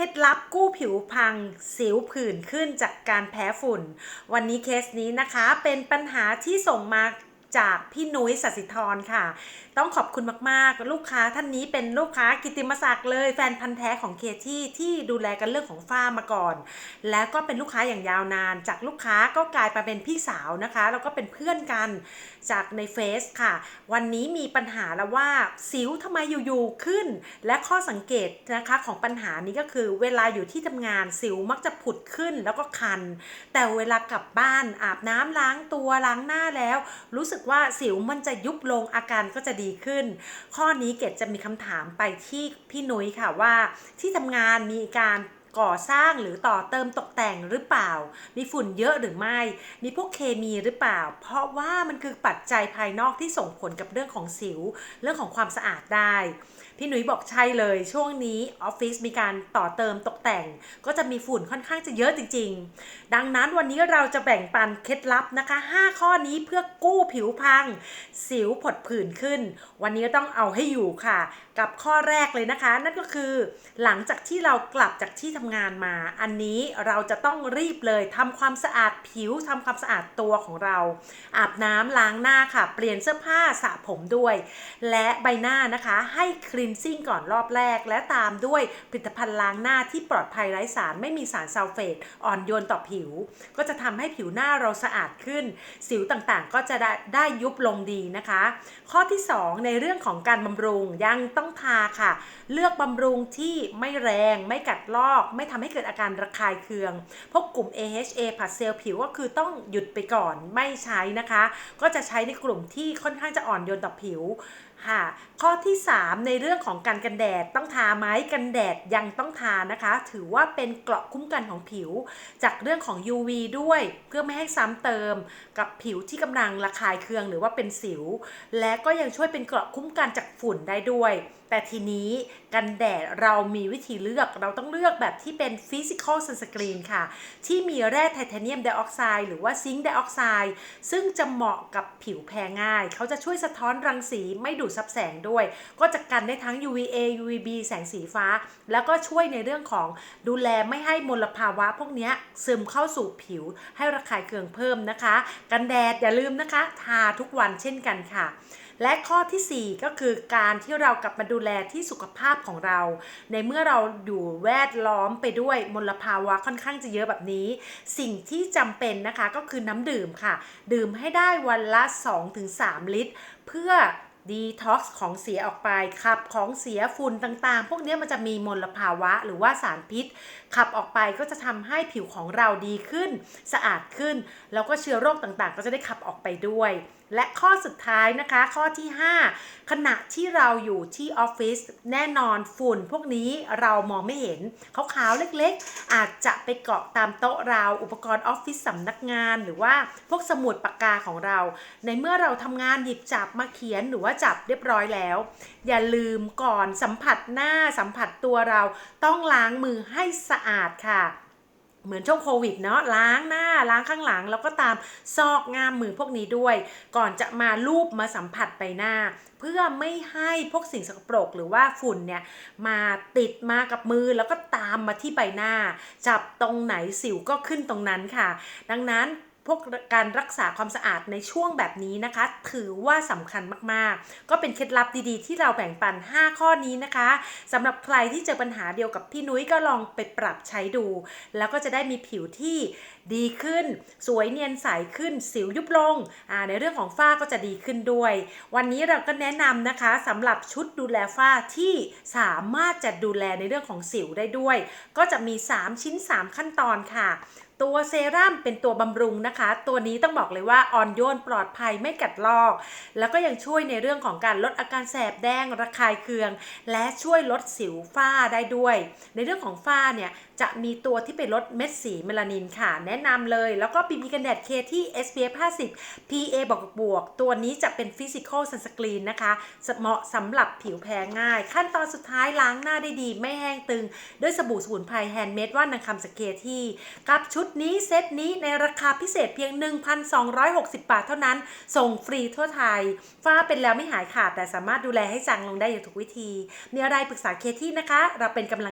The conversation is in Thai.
เคล็ดลับกู้ผิวพัง สิวผื่นขึ้นจากการแพ้ฝุ่น วันนี้เคสนี้นะคะเป็นปัญหาที่ส่งมา จากพี่นุ้ยสัสิธรค่ะ ต้องขอบคุณมากๆ ลูกค้าท่านนี้เป็นลูกค้ากิติมศักดิ์เลยแฟนพันธ์แท้ของเคที่ที่ดูแลกันเรื่องของฝ้ามาก่อน แล้วก็เป็นลูกค้าอย่างยาวนาน จากลูกค้าก็กลายมาเป็นพี่สาวนะคะ แล้วก็เป็นเพื่อนกันจากในเฟซค่ะ วันนี้มีปัญหาแล้วว่าสิวทำไมอยู่ๆขึ้น และข้อสังเกตนะคะของปัญหานี้ก็คือเวลาอยู่ที่ทำงานสิวมักจะผุดขึ้นแล้วก็คัน แต่เวลากลับบ้านอาบน้ำล้างตัวล้างหน้าแล้ว รู้สึกว่าสิวมันจะยุบลงอาการก็จะดีขึ้น ข้อนี้เกดจะมีคำถามไปที่พี่นุ้ยค่ะว่าที่ทำงานมีการ ก่อสร้างหรือต่อเติมตกแต่งหรือเปล่า มีฝุ่นเยอะหรือไม่ มีพวกเคมีหรือเปล่า เพราะว่ามันคือปัจจัยภายนอกที่ส่งผลกับเรื่องของสิว เรื่องของความสะอาดได้ พี่หนุ่ยบอกใช่เลย ช่วงนี้ออฟฟิศมีการต่อเติมตกแต่ง ก็จะมีฝุ่นค่อนข้างจะเยอะจริง ๆ ดังนั้นวันนี้เราจะแบ่งปันเคล็ดลับนะคะ 5 ข้อนี้เพื่อกู้ผิวพัง สิวผดผื่นขึ้น วันนี้ต้องเอาให้อยู่ค่ะ กับข้อแรกเลยนะคะ นั่นก็คือ หลังจากที่เรากลับจากที่ทำงานมา อันนี้เราจะต้องรีบเลยทำความสะอาดผิวทำความสะอาดตัวของเรา อาบน้ำล้างหน้าค่ะ เปลี่ยนเสื้อผ้าสระผมด้วย และใบหน้านะคะ ให้คลีนซิ่งก่อนรอบแรก และตามด้วยผลิตภัณฑ์ล้างหน้าที่ปลอดภัยไร้สารไม่มีสารซัลเฟตอ่อนโยนต่อผิว ก็จะทำให้ผิวหน้าเราสะอาดขึ้น สิวต่างๆ ก็จะได้ได้ยุบลงดีนะคะ ข้อที่ 2 ในเรื่องของการบำรุงยังต้องทาค่ะ เลือกบำรุงที่ไม่แรงไม่กัดลอกไม่ทำให้เกิดอาการระคายเคือง พวกกลุ่ม AHA ผัดเซลล์ผิวก็คือต้องหยุดไปก่อนไม่ใช้นะคะ ก็จะใช้ในกลุ่มที่ค่อนข้างจะอ่อนโยนต่อผิว ค่ะข้อที่ 3 ในเรื่องของการกันแดดต้องทาไหมกันแดดยังต้องทานะคะ ถือว่าเป็นเกราะคุ้มกันของผิว จากเรื่องของ UV ด้วย เพื่อไม่ให้ซ้ำเติมกับผิวที่กำลังระคายเคืองหรือว่าเป็นสิว และก็ยังช่วยเป็นเกราะคุ้มกันจากฝุ่นได้ด้วย แต่ทีนี้กันแดดเรามีวิธีเลือกเราต้องเลือกแบบที่เป็น Physical Sunscreen ค่ะ ที่มีแร่ไทเทเนียมไดออกไซด์หรือว่าซิงค์ไดออกไซด์ซึ่งจะเหมาะกับผิวแพ้ง่าย เขาจะช่วยสะท้อนรังสีไม่ดูดซับแสงด้วย ก็จะกันได้ทั้ง UVA UVB แสงสีฟ้า แล้วก็ช่วยในเรื่องของดูแลไม่ให้มลภาวะพวกนี้ซึมเข้าสู่ผิว ให้ระคายเคืองเพิ่มนะคะ กันแดดอย่าลืมนะคะ ทาทุกวันเช่นกันค่ะและข้อทีสี่4 ก็คือการที่เรากลับมาดูแลที่สุขภาพของเรา ในเมื่อเราอยู่แวดล้อมไปด้วยมลภาวะค่อนข้างจะเยอะแบบนี้ สิ่งที่จำเป็นนะคะก็คือน้ำดื่มค่ะ ดื่มให้ได้วันละ 2-3 ลิตร เพื่อ ดีท็อกซ์ของเสียออกไปขับของเสียฝุ่นต่างๆ พวกนี้มันจะมีมลภาวะหรือว่าสารพิษ ขับออกไปก็จะทำให้ผิวของเราดีขึ้น สะอาดขึ้น แล้วก็เชื้อโรคต่างๆ ก็จะได้ขับออกไปด้วย และข้อสุดท้ายนะคะ ข้อที่ 5 ขณะที่เราอยู่ที่ออฟฟิศแน่นอนฝุ่น พวกนี้เรามองไม่เห็นขาวๆเล็กๆ อาจจะไปเกาะตามโต๊ะเราอุปกรณ์ออฟฟิศสำนักงาน หรือว่าพวกสมุดปากกาของเรา ในเมื่อเราทำงานหยิบจับมาเขียนหรือว่าจับเรียบร้อยแล้ว อย่าลืมก่อนสัมผัสหน้าสัมผัสตัวเราต้องล้างมือให้สะอาดค่ะเหมือนช่วงโควิดเนาะล้างหน้าล้างข้างหลัง แล้วก็ตามซอกงามมือพวกนี้ด้วย ก่อนจะมาลูบมาสัมผัสใบหน้า เพื่อไม่ให้พวกสิ่งสกปรกหรือว่าฝุ่นเนี่ยมาติดมากับมือแล้วก็ตามมาที่ใบหน้า จับตรงไหนสิวก็ขึ้นตรงนั้นค่ะ ดังนั้น พวกการรักษาความสะอาดในช่วงแบบนี้นะคะ ถือว่าสำคัญมากๆ ก็เป็นเคล็ดลับดีๆ ที่เราแบ่งปัน 5 ข้อนี้นะคะสำหรับใครที่เจอปัญหาเดียวกับพี่นุ้ยก็ลองไปปรับใช้ดู แล้วก็จะได้มีผิวที่ดีขึ้น สวยเนียนใสขึ้น สิวยุบลง ในเรื่องของฝ้าก็จะดีขึ้นด้วย วันนี้เราก็แนะนำนะคะสำหรับชุดดูแลฝ้าที่สามารถจะดูแลในเรื่องของสิวได้ด้วย ก็จะมี 3 ชิ้น 3 ขั้นตอนค่ะ ตัวเซรั่มเป็นตัวบำรุงนะคะ ตัวนี้ต้องบอกเลยว่าอ่อนโยนปลอดภัยไม่กัดลอก แล้วก็ยังช่วยในเรื่องของการลดอาการแสบแดงระคายเคือง และช่วยลดสิวฝ้าได้ด้วย ในเรื่องของฝ้าเนี่ย จะมีตัวที่ไปลดเม็ดสีเมลานินค่ะ แนะนำเลย แล้วก็บีบีกันแดดเคที่ SPF 50 PA บวกบวก ตัวนี้จะเป็น Physical Sunscreen นะคะ เหมาะสำหรับผิวแพ้ง่าย ขั้นตอนสุดท้ายล้างหน้าได้ดี ไม่แห้งตึง ด้วยสบู่สมุนไพรแฮนด์เมดว่านางคำสเคที่ กับชุดนี้เซตนี้ในราคาพิเศษเพียง 1,260 บาทเท่านั้น ส่งฟรีทั่วไทย ฝ้าเป็นแล้วไม่หายขาดแต่สามารถดูแลให้จางลงได้อย่างถูกวิธี มีอะไรปรึกษาเคที่นะคะ เราเป็นกำลัง